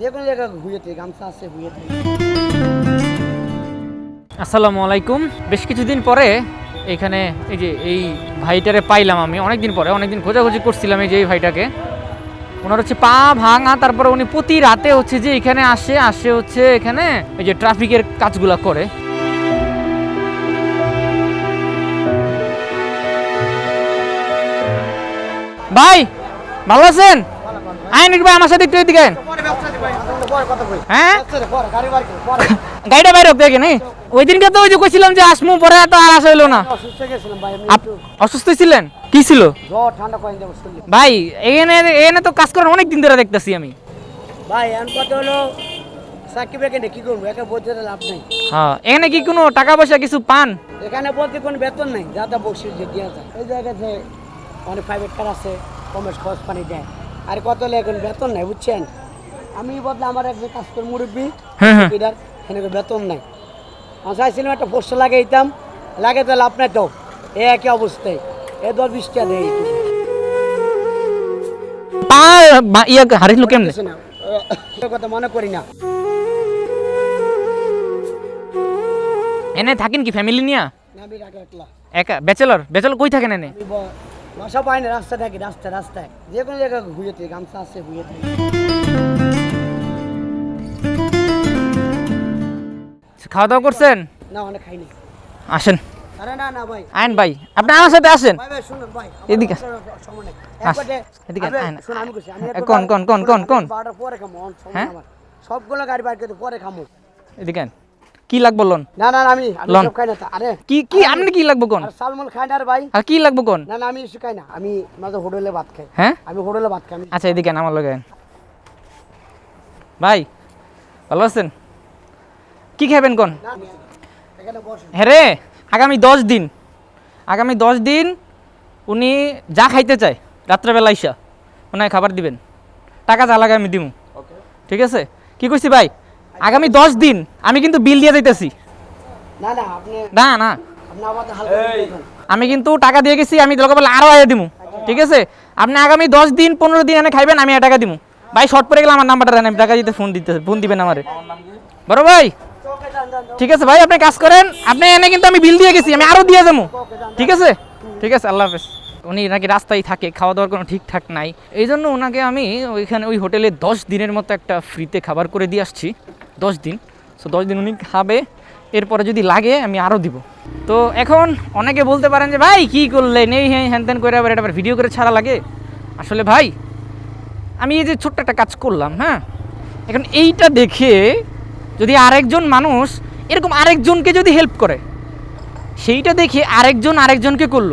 যে কোনো জায়গায় গামছা আছে আসসালামু আলাইকুম। বেশ কিছুদিন পরে এখানে এই যে এই ভাইটারে পাইলাম আমি অনেক দিন পরে, অনেকদিন খোঁজাখুঁজি করছিলাম এই যে এই ভাইটাকে। ওনার হচ্ছে পা ভাঙা, তারপরে উনি প্রতি রাতে হচ্ছে যে এখানে আসে আসে হচ্ছে এখানে এই যে ট্রাফিকের কাজগুলা করে। ভাই ভালো আছেন? আইন ভাই আমার সাথে একটু এদিকে হ্যাঁ? গাড়িটা বাইরে হোক দেখে নি। ওই দিনকে তো ওই যে কইছিলাম যে আসমু পরে তো আর আসা হইল না। অসুস্থ ছিলেন? কি ছিল? ভাই এখানে এখানে তো কাজ করেন অনেক দিন ধরে দেখতেছি আমি। ভাই এখন কথা হলো সাকিব এখানে কি করব? একা বলতে লাভ নেই। হ্যাঁ এখানে কি কোনো টাকা পয়সা কিছু পান? এখানে বলতে কোনো বেতন নেই যা তা বকশিস যে যায়। এই জায়গাতে অনেক প্রাইভেট কার আছে। কমের খরচ পানি দেয়। আর কত হলে এখন বেতন নাই বুঝছেন? আমি বদলে আমার একজন কাজ করে মুরব্বী হ্যাঁ হ্যাঁ। এটার এখানে বেতন নাই। আমি চাইছিলাম একটা পোস্টার লাগিয়ে দিতাম লাগে তো লাভ নাই তো এ একই অবস্থায়। এ দশ বিশ টাকা দেয়। ইয়া হারিল কেমনে? কথা মনে করি না। এনে থাকেন কি ফ্যামিলি নিয়া? একা ব্যাচেলর ব্যাচেলর কই থাকেন এনে? বাসা পাই না রাস্তা থাকি রাস্তা রাস্তায়। যে কোনো জায়গায় ঘুরেতে গামছা আছে ঘুরেতে খাওয়া দাওয়া করছেন? না অনেক খাইনি আসেন। আরে না না ভাই। আইন ভাই আপনি আমার সাথে আসেন। এদিকে। এদিকে, কোন, কোন, কোন, কোন, কোন? পরে খামো হ্যাঁ? সবগুলো গাড়ি বাইর করে পরে খামো। এদিকে। কি লাগবো লোন? না না আমি আমি লন। সব খাই না আরে কি কি আপনি কি লাগবো কোন? সালমন খাই না ভাই। আর কি লাগবো কোন? না না আমি কিছু খাই না। আমি মাঝে হোটেলে ভাত খাই। হ্যাঁ? আমি হোটেলে ভাত খাই আচ্ছা এদিকে আমার লগে। ভাই ভালো আছেন? কি খাবেন কোন? না, এখানে বসেন হ্যাঁ রে আগামী দশ দিন। আগামী দশ দিন উনি যা খাইতে চায় রাত্রেবেলা ইসা ওনায় খাবার দিবেন। টাকা যা লাগে আমি দিমু। ঠিক আছে? কি কইছি ভাই? আগামী দশ দিন আমি কিন্তু বিল দিয়ে যাইতেছি না না। আমি কিন্তু টাকা দিয়ে গেছি আমি দরকার বলে আরও আগে দিমু। ঠিক আছে? আপনি আগামী দশ দিন পনেরো দিন এনে খাইবেন আমি টাকা দিমু। ভাই শর্ট পরে গেলে আমার নাম্বারটা দেন আমি টাকা দিতে ফোন দিতে ফোন দিবেন আমারে। বড় ভাই। ঠিক আছে ভাই আপনি কাজ করেন আপনি এনে কিন্তু আমি বিল দিয়ে গেছি আমি আরও দিয়ে যাব। ঠিক আছে? ঠিক আছে আল্লাহ হাফেজ। উনি নাকি রাস্তায় থাকে খাওয়া দাওয়ার কোনো ঠিকঠাক নাই। এই জন্য ওনাকে আমি ওইখানে ওই হোটেলে দশ দিনের মতো একটা ফ্রিতে খাবার করে দিয়ে আসছি। দশ দিন। সো দশ দিন উনি খাবে, এরপরে যদি লাগে, আমি আরও দিব। তো এখন অনেকে বলতে পারেন যে, ভাই, কী করলেন এই হ্যাঁ হ্যান ত্যান করে আবার এটা আবার ভিডিও করে ছাড়া লাগে। আসলে ভাই, আমি এই যে ছোট্ট একটা কাজ করলাম হ্যাঁ? এখন এইটা দেখে যদি আরেকজন মানুষ, এরকম আরেকজনকে যদি হেল্প করে, সেইটা দেখে আরেকজন আরেকজনকে করল,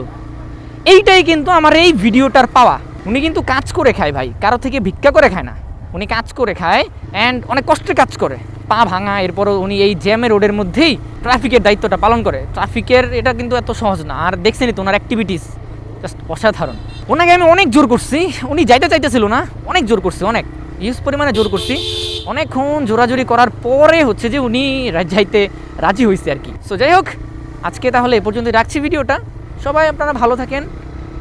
এইটাই কিন্তু আমার এই ভিডিওটার পাওয়া। উনি কিন্তু কাজ করে খায় ভাই, কারও থেকে ভিক্ষা করে খায় না। উনি কাজ করে খায় অ্যান্ড অনেক কষ্টে কাজ করে। পা ভাঙা, এরপরও উনি এই জ্যামের রোডের মধ্যেই ট্রাফিকের দায়িত্বটা পালন করে। ট্রাফিকের এটা কিন্তু এত সহজ না। আর দেখছেনই তো ওনার অ্যাক্টিভিটিস জাস্ট অসাধারণ। ওনাকে আমি অনেক জোর করছি। উনি যাইতে চাইতেছিল না। অনেক জোর করছি, অনেক। ইউজ পরিমাণে জোর করছি। অনেকক্ষণ জোরাজোরি করার পরে হচ্ছে যে উনি যাইতে রাজি হয়েছে আর কি। সো যাই হোক, আজকে তাহলে এ পর্যন্ত রাখছি ভিডিওটা। সবাই আপনারা ভালো থাকেন।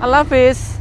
আল্লাহ হাফেজ।